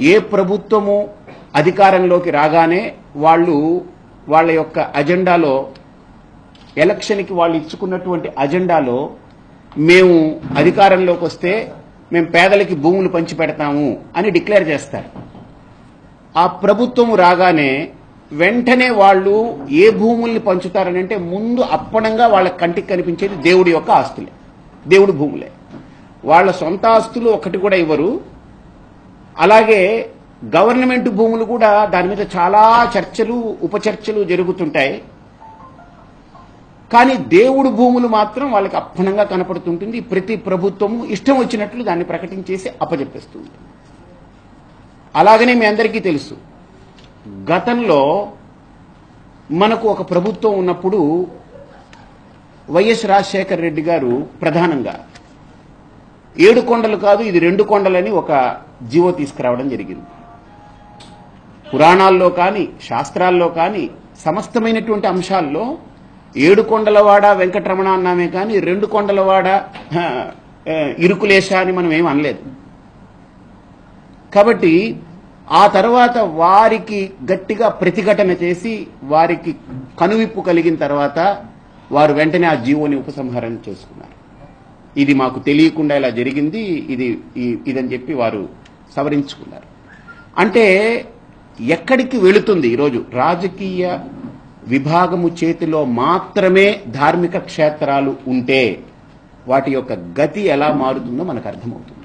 ఏ ప్రభుత్వము అధికారంలోకి రాగానే వాళ్ళు వాళ్ళ యొక్క అజెండాలో ఎలక్షన్కి వాళ్ళు ఇచ్చుకున్నటువంటి అజెండాలో మేము అధికారంలోకి వస్తే మేము పేదలకి భూములు పంచిపెడతాము అని డిక్లేర్ చేస్తారు. ఆ ప్రభుత్వం రాగానే వెంటనే వాళ్ళు ఏ భూముల్ని పంచుతారని అంటే ముందు అప్పనంగా వాళ్ళ కంటికి కనిపించేది దేవుడి యొక్క ఆస్తులే. దేవుడి భూములే. వాళ్ళ సొంత ఆస్తులు ఒకటి కూడా ఇవ్వరు. అలాగే గవర్నమెంట్ భూములు కూడా దాని మీద చాలా చర్చలు ఉపచర్చలు జరుగుతుంటాయి. కానీ దేవుడు భూములు మాత్రం వాళ్ళకి అప్పనంగా కనపడుతుంటుంది. ప్రతి ప్రభుత్వము ఇష్టం వచ్చినట్లు దాన్ని ప్రకటించేసి అప్పజెప్పేస్తుంది అలాగనే మీ అందరికీ తెలుసు. గతంలో మనకు ఒక ప్రభుత్వం ఉన్నప్పుడు వైఎస్ రాజశేఖర రెడ్డి గారు ప్రధానంగా ఏడు కొండలు కాదు ఇది రెండు కొండలని ఒక జీవో తీసుకురావడం జరిగింది. పురాణాల్లో కానీ శాస్త్రాల్లో కానీ సమస్తమైనటువంటి అంశాల్లో ఏడు కొండలవాడ వెంకటరమణ అన్నామే కానీ రెండు కొండలవాడ ఇరుకులేశ అని మనం ఏం అనలేదు. కాబట్టి ఆ తర్వాత వారికి గట్టిగా ప్రతిఘటన చేసి వారికి కనువిప్పు కలిగిన తర్వాత వారు వెంటనే ఆ జీవోని ఉపసంహరణ చేసుకున్నారు. ఇది మాకు తెలియకుండా ఇలా జరిగింది ఇది ఇదని చెప్పి వారు సవరించుకున్నారు. అంటే ఎక్కడికి వెళుతుంది ఈరోజు? రాజకీయ విభాగము చేతిలో మాత్రమే ధార్మిక క్షేత్రాలు ఉంటే వాటి యొక్క గతి ఎలా మారుతుందో మనకు అర్థమవుతుంది.